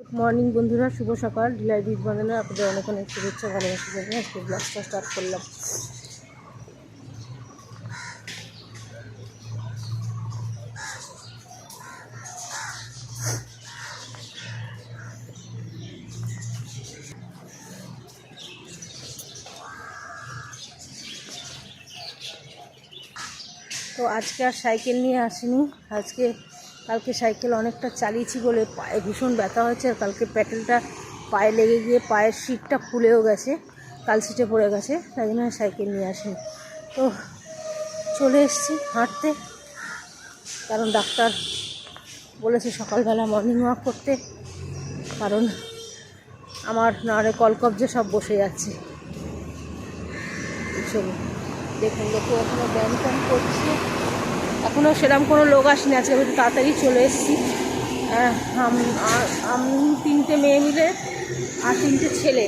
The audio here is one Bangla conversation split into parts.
গুড মর্নিং বন্ধুরা। শুভ সকাল। ডিলাই বিট বানানো আপনাদের অনেক অনেক শুভেচ্ছা, ভালোবাসা জানিয়ে আজকে ব্লগটা স্টার্ট করলাম। তো আজকে আর সাইকেল নিয়ে আসিনি। আজকে কালকে সাইকেল অনেকটা চালিয়েছি বলে পায়ে ভীষণ ব্যথা হয়েছে আর কালকে প্যাটেলটা পায়ে লেগে গিয়ে পায়ের সিটটা ফুলেও গেছে, কাল সিটে পড়ে গেছে, তাই জন্য সাইকেল নিয়ে আসিনি। তো চলে এসেছি হাঁটতে, কারণ ডাক্তার বলেছে সকালবেলা মর্নিং ওয়াক করতে, কারণ আমার নাড়ে কলকবজে সব বসে যাচ্ছে। চলুন, দেখুন লোকও এখনও ব্যায়াম করছে। এখনও সেরকম কোনো লোক আসেনি, আজকে আমি একটু তাড়াতাড়ি চলে এসেছি। আমি তিনটে মেয়ে মিলে আর তিনটে ছেলে,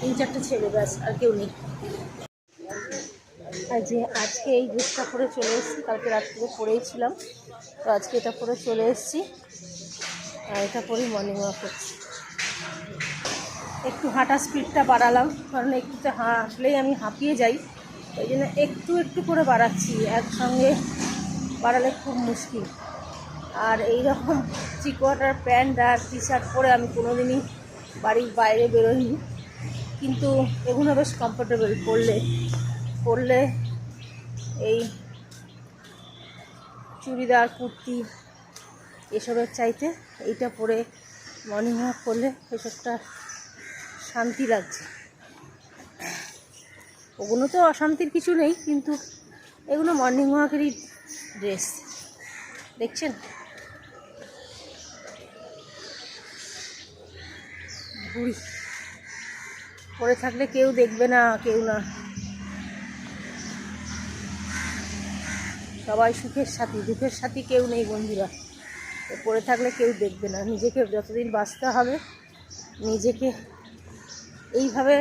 তিন চারটে ছেলে, ব্যাস, আর কেউ নেই। যে আজকে এই ড্রেসটা পরে চলে এসেছি, কালকে রাত্রে পরেই ছিলাম, তো আজকে এটা পরে চলে এসেছি। আর এটা পরেই মর্নিং ওয়াক করছি। একটু হাঁটা স্পিডটা বাড়ালাম, কারণ একটুতে হাঁটলেই আমি হাঁপিয়ে যাই, ওই জন্য একটু একটু করে বাড়াচ্ছি, একসঙ্গে বাড়ালে খুব মুশকিল। আর এই রকম চিকোয়াটার প্যান্ট আর টি শার্ট পরে আমি কোনোদিনই বাড়ির বাইরে বেরোইনি। কিন্তু এগুলো বেশ কমফোর্টেবল পরলে পরলে এই চুড়িদার, কুর্তি এসবের চাইতে এইটা পরে মর্নিং ওয়াক করলে এসবটা শান্তি লাগছে। ওগুলো তো অশান্তির কিছু নেই, কিন্তু এগুলো মর্নিং ওয়াকেরই ড্রেস। দেখছেন? ঘুড়ি পরে থাকলে কেউ দেখবে না, কেউ না। সবাই সুখের সাথী, দুঃখের সাথী কেউ নেই বন্ধুরা। পড়ে থাকলে কেউ দেখবে না। নিজেকে যতদিন বাঁচতে হবে, নিজেকে এইভাবে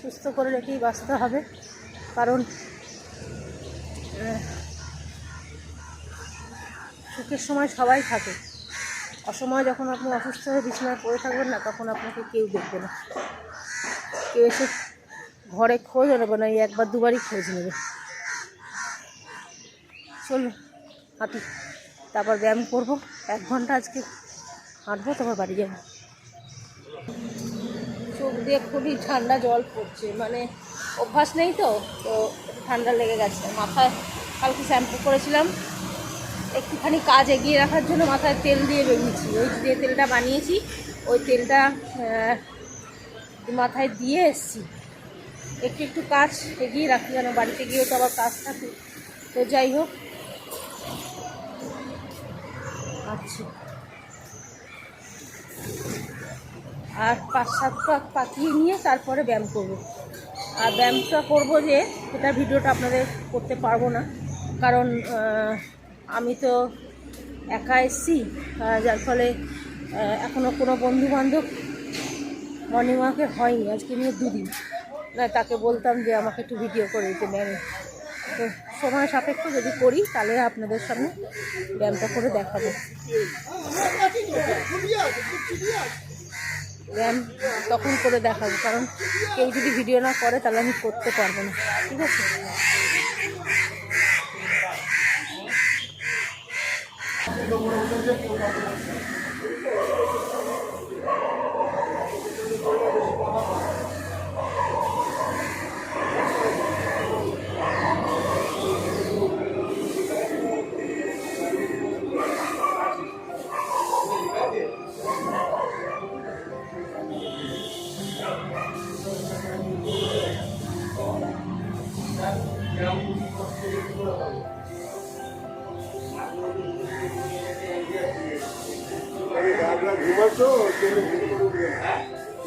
সুস্থ করে রেখেই বাঁচতে হবে। কারণ সুখের সময় সবাই থাকে। অসময় যখন আপনি অসুস্থ হয়ে বিছানায় পড়ে থাকবেন না, তখন আপনাকে কেউ দেখবে না। কেউ এসে ঘরে খোঁজ নেবে না, এই একবার দুবারই খোঁজ নেবে। চলুন, হাঁটি। তারপর ব্যায়াম করব। এক ঘণ্টা আজকে হাঁটবো, তারপর বাড়ি যাব। চোখ দিয়ে খুবই ঠান্ডা জল পড়ছে। মানে অভ্যাস নেই তো তো ঠান্ডা লেগে গেছে। মাথায় কালকে শ্যাম্পু করেছিলাম। একটুখানি কাজ এগিয়ে রাখার জন্য মাথায় তেল দিয়ে বেরিয়েছি। ওই যে তেলটা বানিয়েছি, ওই তেলটা মাথায় দিয়ে এসছি। একটু একটু কাজ এগিয়ে রাখি যেন বাড়িতে গিয়েও তো আবার কাজ থাকে। তো যাই হোক আচ্ছা। আর পাঁচ সাত পাক পাকিয়ে নিয়ে তারপরে ব্যায়াম করব। আর ব্যায়ামটা করব যে, সেটা ভিডিওটা আপনাদের করতে পারব না। কারণ আমি তো একা এসছি যার ফলে এখনও কোনো বন্ধু বান্ধব মর্নিং ওয়াকে হয়নি, আজকে নিয়ে দুদিন। না, তাকে বলতাম যে আমাকে একটু ভিডিও করে দিতে ব্যায়ামে তো সময় সাপেক্ষ, যদি করি, তাহলে আপনাদের সামনে ব্যায়ামটা করে দেখাবো। ব্যায়াম তখন করে দেখাবো, কারণ কেউ যদি ভিডিও না করে, তাহলে আমি করতে পারব না, ঠিক আছে?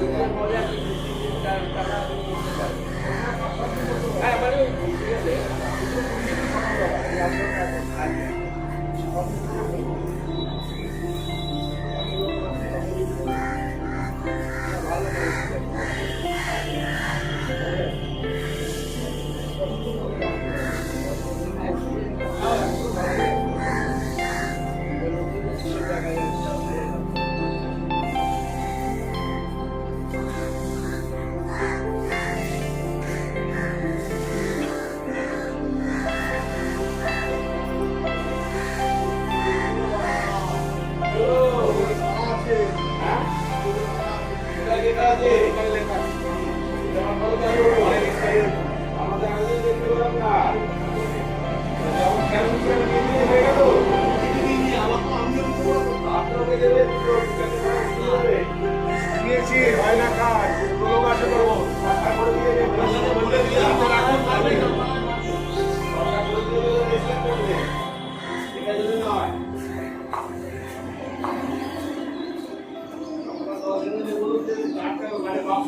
Yeah.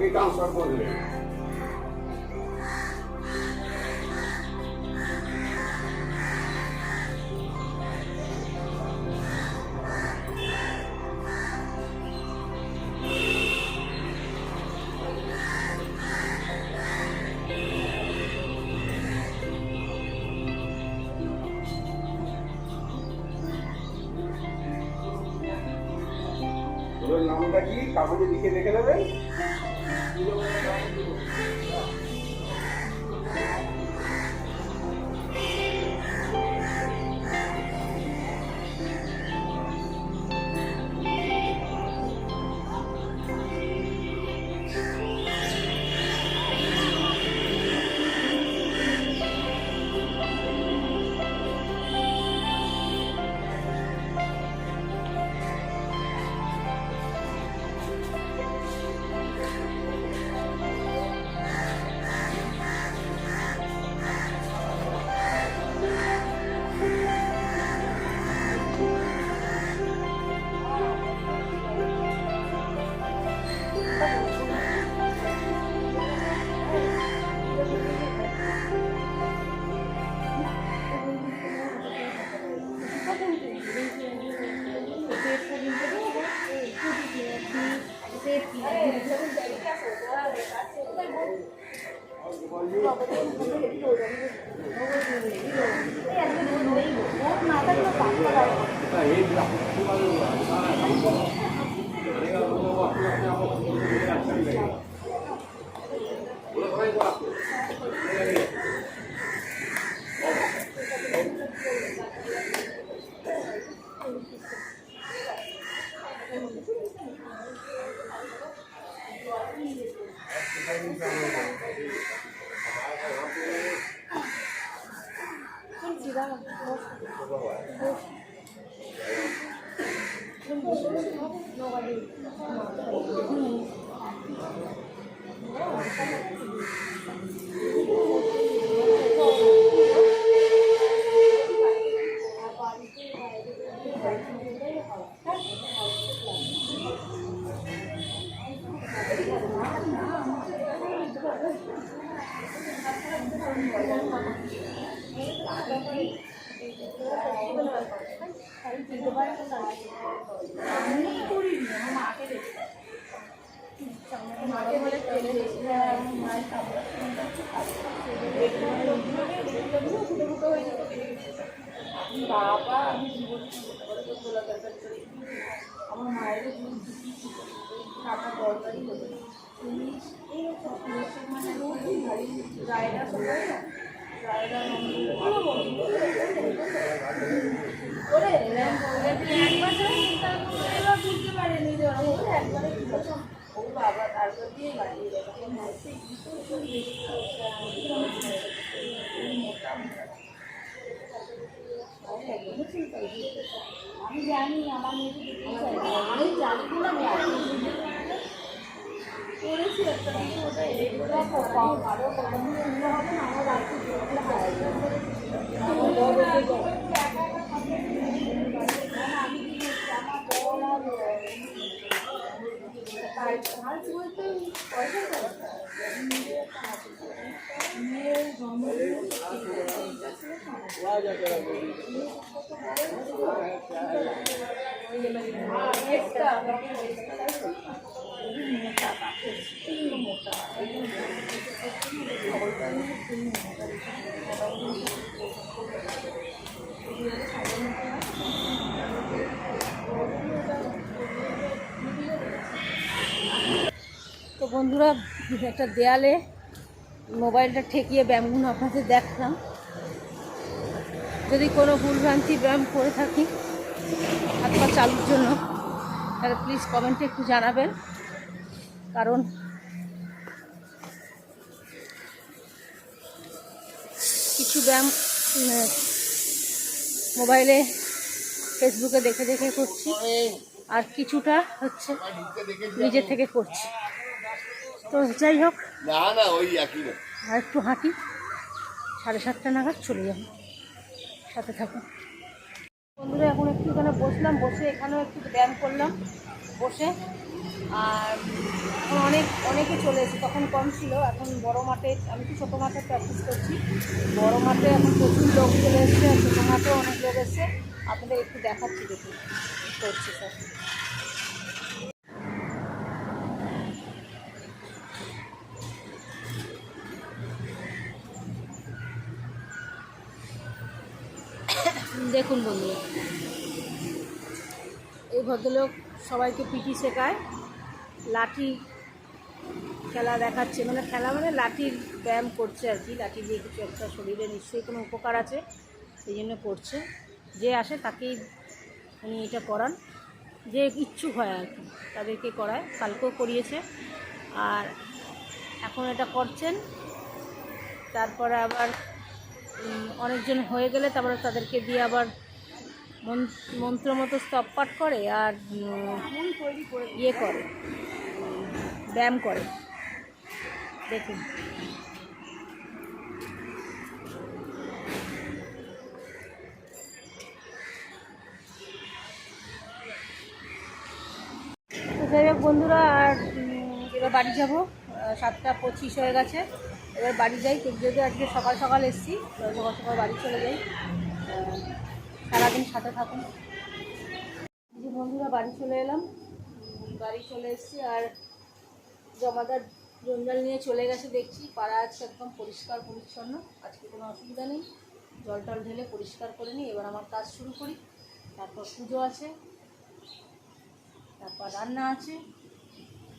চাকরি ট্রান্সফার করবে। নামটা কি কাগজে লিখে বাবা আমি জীবনে তোলা দরকার আমার মায়ের টাকা দরকারই হতো তুমি মানে রোজই ভারী রায়রা সবাই না রায়রা ওরে একবার বুঝতে পারেনি যে ওরা একবারে ও বাবা তারপর দিয়ে গাড়ি আমি জানি আমার। আমি জানি না করেছি একটা কিছু ওটা আরও হবে না আমার রাত্রি আমি কি করছি আমার বড় আর হার্ট বলতে পয়সা দরকার মেয়ের মেয়ের জন্মদিন তো বন্ধুরা একটা দেয়ালে মোবাইলটা ঠেকিয়ে ব্যায়ামগুলো আপনাদের দেখলাম। যদি কোনো ভুলভ্রান্তি ব্যায়াম করে থাকি হাত পা চালুর জন্য তাহলে প্লিজ কমেন্টে একটু জানাবেন। কারণ কিছু ব্যায়াম মোবাইলে ফেসবুকে দেখে দেখে করছি। আর কিছুটা হচ্ছে নিজে থেকে করছি। তো যাই হোক না না ওই একই আর একটু হাঁটি সাড়ে সাতটা নাগাদ চলে যাব। সাথে থাকুন বন্ধুরা, এখন একটু এখানে বসলাম, বসে এখানেও একটু ব্যায়াম করলাম, বসে। আর এখন অনেক, অনেকে চলে এসেছে, তখন কম ছিল, এখন বড় মাঠে, আমি তো ছোটো মাঠে প্র্যাকটিস করছি। বড় মাঠে এখন প্রচুর লোক চলে এসছে ছোটো মাঠেও অনেক লোক এসছে। আপনাদের একটু দেখাচ্ছি দেখুন করছে স্যার দেখুন বন্ধুরা। এই ভদ্রলোক সবাইকে পিটি শেখায়, লাঠি খেলা দেখাচ্ছে মানে খেলা মানে লাঠির ব্যায়াম করছে আর কি, লাঠি দিয়ে কিছু একটা শরীরে নিশ্চয়ই কোনো উপকার আছে সেই জন্য করছে। যে আসে তাকেই উনি এটা করান, যে ইচ্ছুক হয় আর কি, তাদেরকে করায়, কালকেও করিয়েছে। আর এখন এটা করছেন, তারপরে আবার অনেকজন হয়ে গেলে তারপরে তাদেরকে দিয়ে আবার মন- মন্ত্র মতো স্তব পাঠ করে আর ইয়ে করে, ব্যায়াম করে। দেখুন। বন্ধুরা, আর এবার বাড়ি যাব। সাতটা পঁচিশ হয়ে গেছে। এবার বাড়ি যাই। যেহেতু আজকে সকাল সকাল এসেছি সকাল সকাল বাড়ি চলে যাই। সারাদিন সাথে থাকুন। বন্ধুরা, বাড়ি চলে এলাম। বাড়ি চলে এসেছি আর জমাদার জঞ্জাল নিয়ে চলে গেছে দেখছি। পাড়া আছে একদম পরিষ্কার, পরিচ্ছন্ন। আজকে কোনো অসুবিধা নেই। জল টল ঢেলে পরিষ্কার করে নিই। এবার আমার কাজ শুরু করি। তারপর পুজো আছে। তারপর রান্না আছে।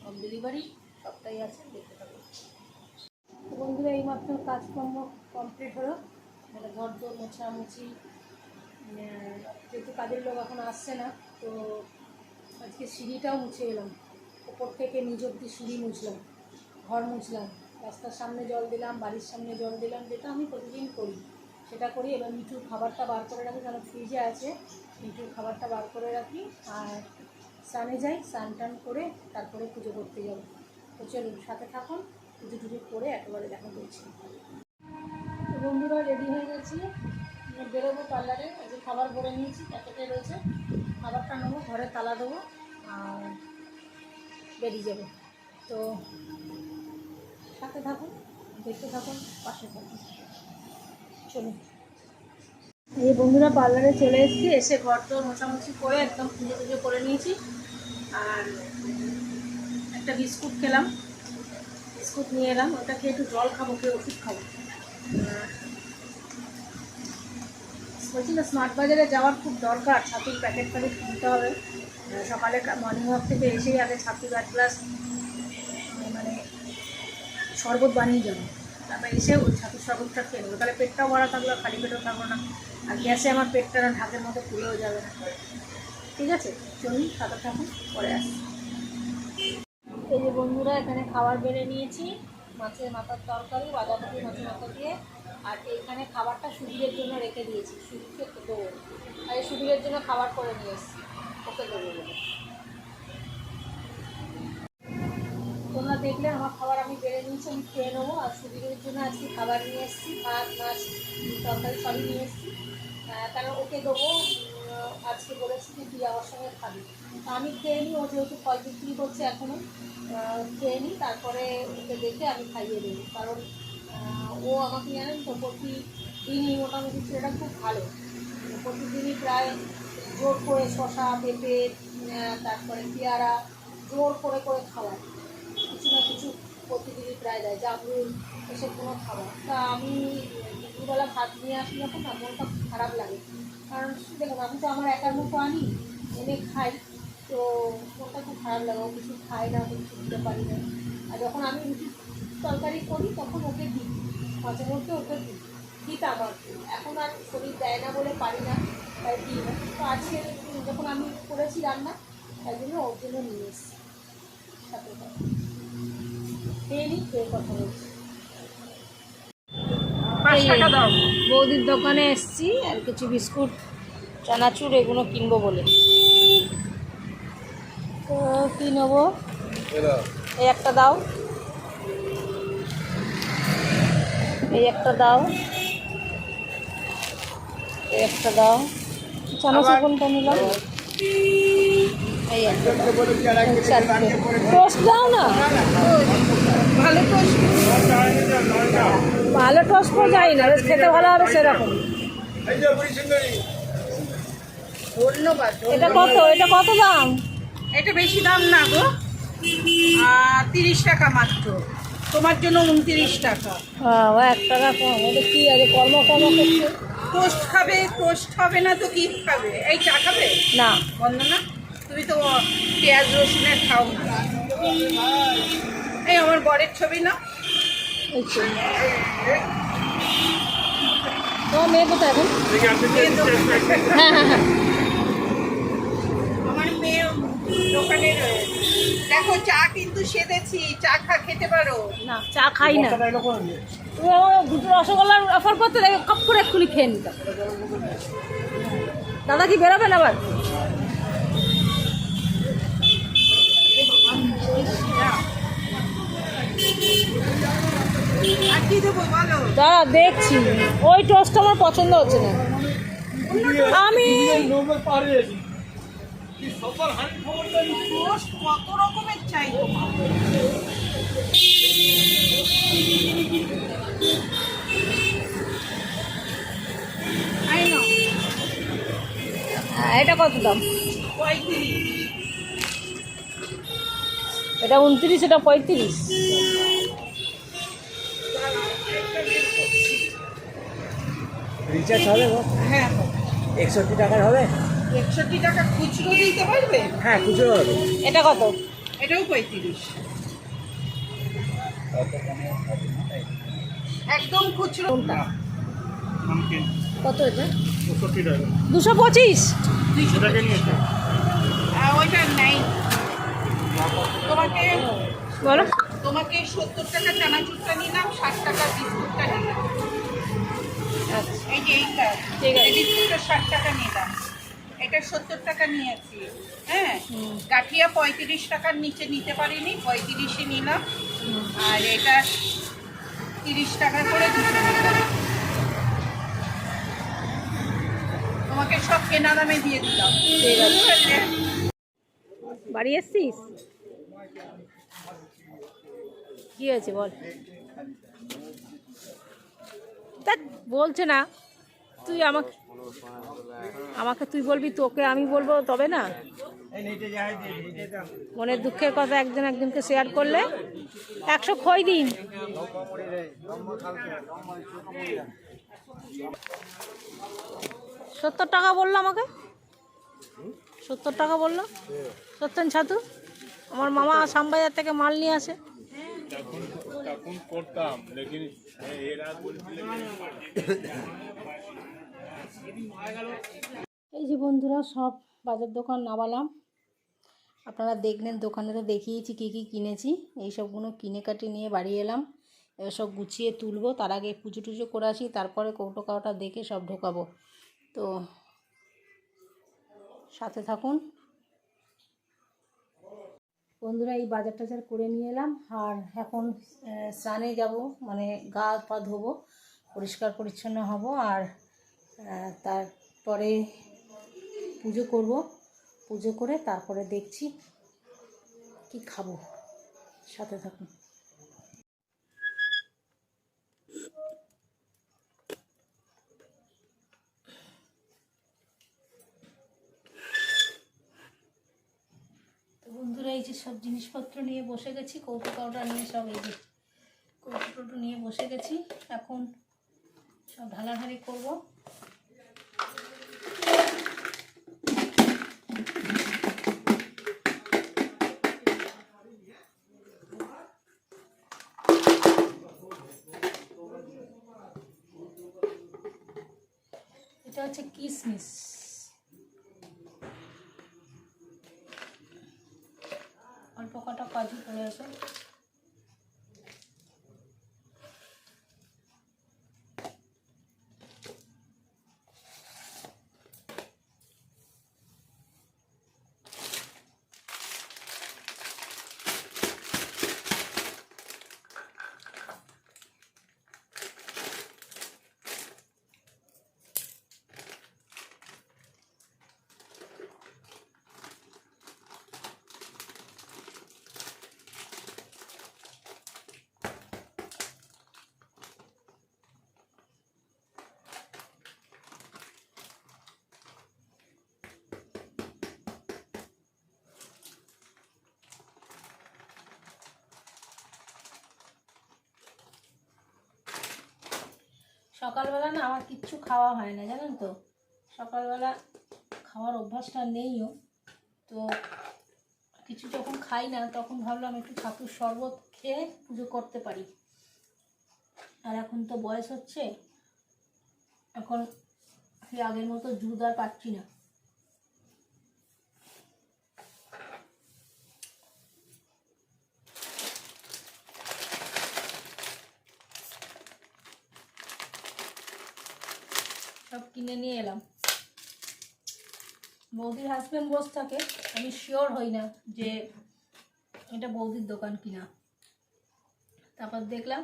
হোম ডেলিভারি সবটাই আছে দেখতে তো বন্ধুরা, এইমাত্র কাজকর্ম কমপ্লিট হলো। মানে ঘর দোর মোছামুছি যেহেতু কাজের লোক এখন আসছে না, তো আজকে সিঁড়িটাও মুছে এলাম। ওপর থেকে নিজ অব্দি সিঁড়ি মুছলাম, ঘর মুছলাম। রাস্তার সামনে জল দিলাম, বাড়ির সামনে জল দিলাম, যেটা আমি প্রতিদিন করি। সেটা করি, এবার মিঠুর খাবারটা বার করে রাখি, কারণ ফ্রিজে আছে। মিঠুর খাবারটা বার করে রাখি, আর স্নানে যাই, স্নান টান করে তারপরে পুজো করতে যাব। তো চলুন সাথে থাকুন পুজো করে একেবারে দেখা করছি। বন্ধুরা, রেডি হয়ে গেছি। বেরোবো পার্লারে। যে খাবার ভরে নিয়েছি, প্যাকেটে রয়েছে। খাবারটা নেব, ঘরে তালা দেবো, আর বেরিয়ে যাবে। তো সাথে থাকুন, দেখতে থাকুন, পাশে থাকুন। চলুন। এই বন্ধুরা, পার্লারে চলে এসেছি। এসে ঘর তো মোছামুছি করে একদম পুজো টুজো করে নিয়েছি। আর একটা বিস্কুট খেলাম। বিস্কুট নিয়ে এলাম। ওটা খেয়ে একটু জল খাব খেয়ে ওষুধ খাব। বলছি না স্মার্ট বাজারে যাওয়ার খুব দরকার। ছাতুর প্যাকেট প্যাকেট কিনতে হবে। সকালে মর্নিং ওয়াক থেকে এসেই আগে ছাতুর এক গ্লাস মানে শরবত বানিয়ে যাব তারপর এসে ওই ছাতুর শরবতটা খেয়ে নেব। তাহলে পেটটাও ভরা থাকল খালি পেটও থাকল না। আর গ্যাসে আমার পেটটা ঢাকের মতো ফুলেও যাবে না। ঠিক আছে? চলুন সাঁতার থাকুন, পরে আসি এই যে বন্ধুরা, এখানে খাবার বেড়ে নিয়েছি। মাছের মাথার তরকারি, বাঁধাকপি মাছের মাথা দিয়ে। আর এখানে খাবারটা সুধীরের জন্য রেখে দিয়েছি, সুধীরকে দেবো। আর এই সুধীরের জন্য খাবার করে নিয়ে এসেছি, ওকে দেবো বলে। তোমরা দেখলে আমার খাবার আমি বেড়ে নিয়েছি, আমি খেয়ে নেব। আর সুধীরের জন্য আজকে খাবার নিয়ে এসেছি, ভাত, মাছ, তরকারি সবই নিয়ে এসেছি। কারণ ওকে দেবো। আজকে বলেছি যে তুই আমার সঙ্গে খাবি। আমি খেয়ে নিই, ও যেহেতু ফল বিক্রি করছে এখনও খেয়ে নিই, তারপরে ওকে দেখে আমি খাইয়ে দেবো। কারণ ও আমাকে জানেন তো, প্রতিদিনই মোটামুটি ছেলেটা খুব ভালো। প্রতিদিনই প্রায় জোর করে শশা পেঁপে তারপরে পেয়ারা জোর করে করে খাওয়ায়। কিছু না কিছু প্রতিদিনই প্রায় দেয়, জামরুল, এসব কোনো খাবার। তা আমি দুপুরবেলা ভাত নিয়ে আসি যখন না, মনটা খারাপ লাগে। কারণ দেখুন আমি তো আমার একার মতো আনি, এনে খাই। তো মনটা খুব খারাপ লাগে, ও কিছু খাই না, আমি কিছু দিতে পারি না। আর যখন আমি রুটি তরকারি করি, তখন ওকে দিই। মাঝে মধ্যে ওকে দিই। দিতাম আর এখন আর শরীর দেয় না বলে পারি না, তাই দিই না। তো আজকে যখন আমি করেছি রান্না, তাই জন্য ওর জন্য নিয়ে এসেছি। সাথে। খেয়ে নিই খেয়ে কথা বলছি। বৌদির দোকানে এসছি আর কিছু বিস্কুট চানাচুর এগুলো কিনবো বলে। তো কী নেব? এই একটা দাও। এই একটা দাও। এই একটা দাও। চানাচুর কোনটা নিলাম? এই একটা। টোস্ট দাও না? ভালো টোস্ট ভালো টোস্ট তো যাই না খেতে ভালো হবে সেরকম। এটা কত? এটা কত দাম? এটা বেশি দাম না গো। তিরিশ টাকা মাত্র। তোমার জন্য উনত্রিশ টাকা। ও এক টাকা কম। এটা কি আছে কর্ম কর্ম করছে? টোস্ট খাবে টোস্ট খাবে না তো কি খাবে? এই চা খাবে? না। বন্ধ না তুমি তো পেঁয়াজ রসুনের খাও না। এই আমার বরের ছবি না তো। মেয়ে কোথায় এখন? হ্যাঁ হ্যাঁ হ্যাঁ আমার মেয়ে দোকানে দেখো চা কিন্তু চা খা খেতে পারো। না চা খাই না। দুটো রসগোল্লার অফার করতে দেখে কপ করে এক্ষুনি খেয়ে নিতাম দাদা কি বেরোবেন আবার? দাদা দেখছি। ওই টোস্ট আমার পছন্দ হচ্ছে না। আমি হ্যাঁ, এটা কত দাম? এটা উনত্রিশ এটা পঁয়ত্রিশ। রিচার্জ হবে গো? হ্যাঁ। একষট্টি টাকার হবে? একষট্টি টাকা খুচরো দিতে পারবে? হ্যাঁ খুচরো হবে। এটা কত? এটাও পঁয়ত্রিশ। একদম খুচরো। কত এটা? দুশো পঁচিশ? ওইটা নাই। তোমাকে বলো। তোমাকে সত্তর টাকা চানাচুরটা নিলাম ষাট টাকা বিস্কুটটা নিলাম। এই যে এইটা এই ষাট টাকা নিলাম। এটা সত্তর টাকা নিয়েছি। হ্যাঁ হুম। গাঠিয়া পঁয়ত্রিশ টাকার নিচে নিতে পারিনি পঁয়ত্রিশে নিলাম। আর এটা তিরিশ টাকা করে দুটো নিলাম। তোমাকে সব কেনা দামে দিয়ে দিলাম। আছে। বাড়ি এসছিস? কি হয়েছে বল? তা বলছে না। তুই আমাকে আমাকে তুই বলবি, তোকে আমি বলব তবে না? মনের দুঃখের কথা একজন একজনকে শেয়ার করলে একশো খই দিন। সত্তর টাকা বলল আমাকে? সত্তর টাকা বলল? সত্যেন ছাতু, আমার মামা শ্যামবাজার থেকে মাল নিয়ে আসে। তখন করতাম, লেকিন এরা বলছিল এই যে বন্ধুরা, সব বাজার দোকান নামালাম। আপনারা দেখলেন, দোকানে তো দেখিয়েছি কী কী কিনেছি। এই সবগুলো কিনে কাটি নিয়ে বাড়ি এলাম। এবার সব গুছিয়ে তুলবো। তার আগে পুজো টুজো করে আসি, তারপরে কৌটো কাউটা দেখে সব ঢোকাবো। তো সাথে থাকুন। বন্ধুরা, এই বাজার টাজার করে নিয়ে এলাম। আর এখন স্নানে যাব মানে গা পা ধোবো, পরিষ্কার পরিচ্ছন্ন হব, আর তারপরে পুজো করব। পুজো করে তারপরে দেখছি কি খাব। সাথে থাকুন তো বন্ধুরা এই যে সব জিনিসপত্র নিয়ে বসে গেছি, কৌটো কাউটা নিয়ে সব এই যে কৌটো টৌটো নিয়ে বসে গেছি। এখন সব ঢালাঢালি করব। এটা হচ্ছে কিসমিস অল্প কটা কাজু পড়ে আছে সকালবেলা না আমার কিচ্ছু খাওয়া হয় না, জানেন তো? সকালবেলা খাওয়ার অভ্যাসটা নেইও তো কিছু যখন খাই না, তখন ভাবলাম একটু ছাতুর শরবত খেয়ে পুজো করতে পারি। আর এখন তো বয়স হচ্ছে, এখন আগের মতো জুদ আর পাচ্ছি না সব কিনে নিয়ে এলাম। বৌদির হাজব্যান্ড বস থাকে, আমি শিওর হই না যে এটা বৌদির দোকান কিনা। তারপর দেখলাম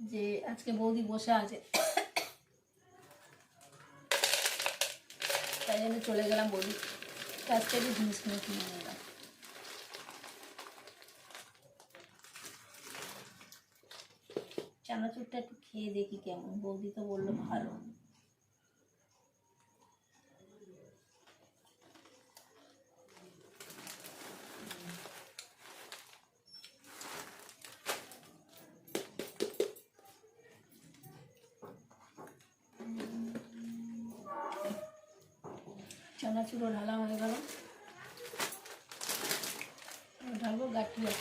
যে আজকে বৌদি বসে আছে। তাই জন্য চলে গেলাম বৌদি কাছ থেকে জিনিসগুলো কিনে নিয়ে এলাম। চানাচুরটা একটু খেয়ে দেখি কেমন, বৌদি তো বলল ভালো। চানাচুরও ঢালা হয়ে গেল। ঢালবো গাঠিয়া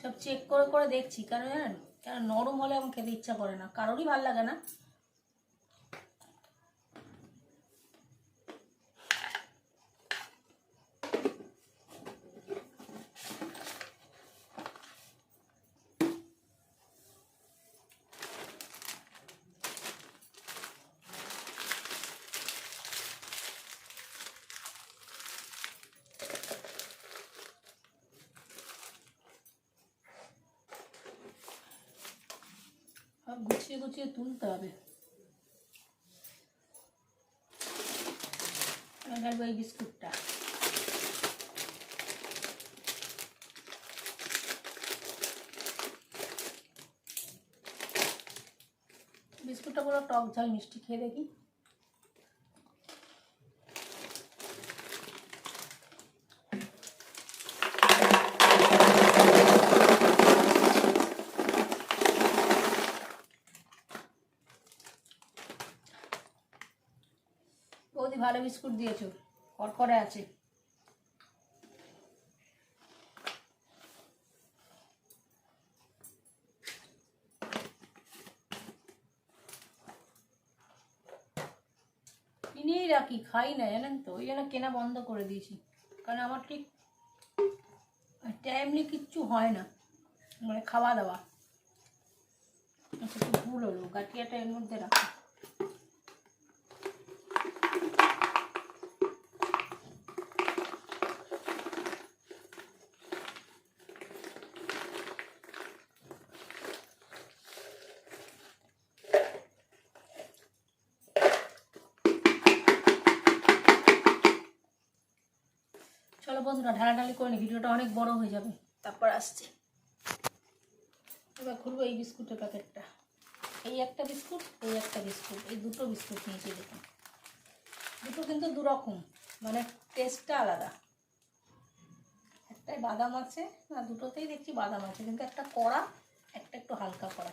সব চেক করে করে দেখছি কারণ জানেন? নরম হলে আমার খেতে ইচ্ছা করে না। কারোরই ভালো লাগে না। গুছিয়ে গুছিয়ে তুলতে হবে। লাগবে এই বিস্কুটটা। বিস্কুটটা পুরো টক ঝাল মিষ্টি খেয়ে দেখি। ভালো বিস্কুট দিয়েছ। কড়কড়ে আছে। কিনেই রাখি, খাই না, জানেন তো? ওই জন্য কেনা বন্ধ করে দিয়েছি। কারণ আমার ঠিক টাইমলি কিচ্ছু হয় না। মানে খাওয়া দাওয়া। সেটা ভুল হলো। গাঠিয়াটা এর মধ্যে রাখা চলো ঢালাঢালি করে নি, ভিডিওটা অনেক বড় হয়ে যাবে। তারপর আসছে। এবার খুলবো এই বিস্কুটের প্যাকেটটা। এই একটা বিস্কুট, এই একটা বিস্কুট, এই দুটো বিস্কুট নিয়েছি দেখুন। দুটো কিন্তু দুরকম মানে টেস্টটা আলাদা। একটাই বাদাম আছে, না, দুটোতেই দেখছি বাদাম আছে, কিন্তু একটা কড়া, একটা একটু হালকা কড়া।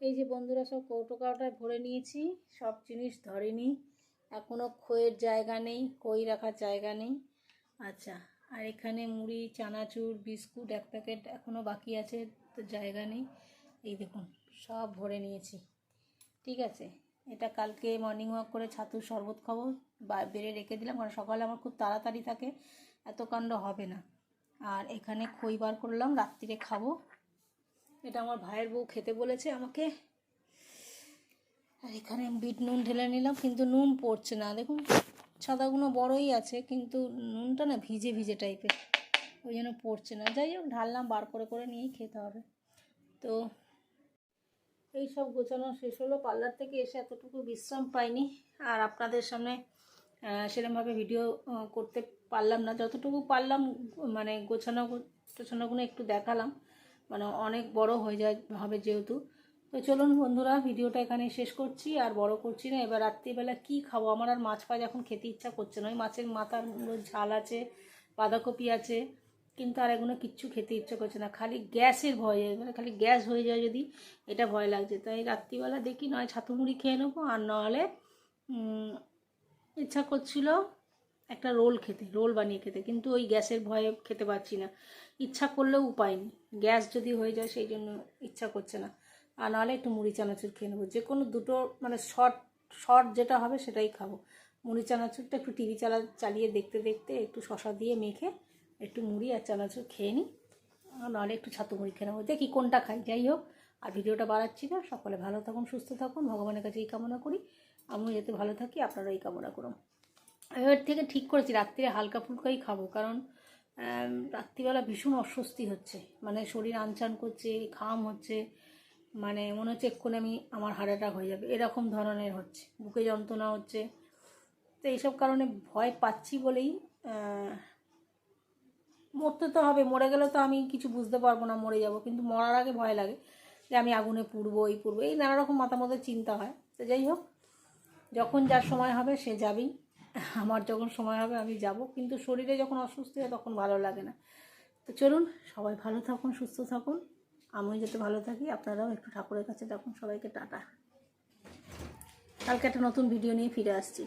এই যে বন্ধুরা সব কৌটো কাউটায় ভরে নিয়েছি, সব জিনিস ধরেনি এখনও খইয়ের জায়গা নেই কই রাখার জায়গা নেই। আচ্ছা আর এখানে মুড়ি, চানাচুর, বিস্কুট, এক প্যাকেট এখনও বাকি আছে, তো জায়গা নেই। এই দেখুন, সব ভরে নিয়েছি। ঠিক আছে, এটা কালকে মর্নিং ওয়াক করে ছাতুর শরবত খাব। বেড়ে রেখে দিলাম, কারণ সকালে আমার খুব তাড়াতাড়ি থাকে, এত কাণ্ড হবে না। আর এখানে খই বার করলাম রাত্রিরে খাব। এটা আমার ভাইয়ের বউ খেতে বলেছে আমাকে আর এখানে বিট নুন ঢেলে নিলাম কিন্তু নুন পড়ছে না। দেখুন সাদাগুলো বড়ই আছে কিন্তু নুনটা না ভিজে ভিজে টাইপের ওই জন্য পড়ছে না। যাই হোক ঢাললাম বার করে করে নিয়েই খেতে হবে। তো এই সব গোছানো শেষ হলো। পার্লার থেকে এসে এতটুকু বিশ্রাম পাইনি। আর আপনাদের সামনে আহ, সেরমভাবে ভিডিও করতে পারলাম না। যতটুকু পারলাম মানে গোছানো গোছানোগুলো একটু দেখালাম। মানে অনেক বড় হয়ে যায় হবে যেহেতু। তো চলুন বন্ধুরা, ভিডিওটা এখানে শেষ করছি, আর বড় করছি না। এবার রাত্রিবেলা কি খাব? আমার আর মাছ ফাছ এখন খেতে ইচ্ছা করছে না। ওই মাছের মাথার ঝাল আছে, বাঁধাকপি আছে, কিন্তু আর এগুলো কিচ্ছু খেতে ইচ্ছে করছে না। খালি গ্যাসের ভয়ে মানে খালি গ্যাস হয়ে যায় যদি এটা ভয় লাগছে। তাই রাত্রিবেলা দেখি নয় ছাতু মুড়ি খেয়ে নেব, আর নাহলে ইচ্ছা করছিল একটা রোল খেতে, রোল বানিয়ে খেতে। কিন্তু ওই গ্যাসের ভয়ে খেতে পারছি না। ইচ্ছা করলেও উপায় নেই। গ্যাস যদি হয়ে যায়, সেই জন্য ইচ্ছা করছে না। আর নাহলে একটু মুড়ি, চানাচুর খেয়ে নেব। যে কোনো দুটো মানে শর্ট শর্ট যেটা হবে সেটাই খাব। মুড়ি, চানাচুরটা একটু টিভি চালা, চালিয়ে দেখতে দেখতে একটু শশা দিয়ে মেখে একটু মুড়ি আর চানাচুর খেয়ে নিই। নাহলে একটু ছাতু মুড়ি খেয়ে নেব। দেখি কোনটা খাই। যাই হোক, আর ভিডিওটা বাড়াচ্ছি না। সকলে ভালো থাকুন, সুস্থ থাকুন। ভগবানের কাছে এই কামনা করি। আমিও যাতে ভালো থাকি আপনারা এই কামনা করুন। এবার থেকে ঠিক করেছি, রাত্রিরে হালকা ফুলকাই খাব। কারণ রাত্রিবেলা ভীষণ অস্বস্তি হচ্ছে। মানে শরীর আনচান করছে, ঘাম হচ্ছে। মানে মনে হচ্ছে এক্ষুনি আমি আমার হার্ট অ্যাটাক হয়ে যাবে। এরকম ধরনের হচ্ছে। বুকে যন্ত্রণা হচ্ছে। তো এইসব কারণে ভয় পাচ্ছি বলেই মরতে তো হবে। মরে গেলে তো আমি কিছু বুঝতে পারব না, মরে যাব। কিন্তু মরার আগে ভয় লাগে যে আমি আগুনে পুড়বো, এই পুড়বো। এই নানা রকম মাথার চিন্তা হয়। তো যাই হোক, যখন যার সময় হবে সে যাবেই। আমার যখন সময় হবে আমি যাব। কিন্তু শরীরে যখন অসুস্থ হয় তখন ভালো লাগে না। তো চলুন, সবাই ভালো থাকুন, সুস্থ থাকুন। আমিও যাতে ভালো থাকি, আপনারাও একটু ঠাকুরের কাছে থাকুন। সবাইকে টাটা। কালকে একটা নতুন ভিডিও নিয়ে ফিরে আসছি।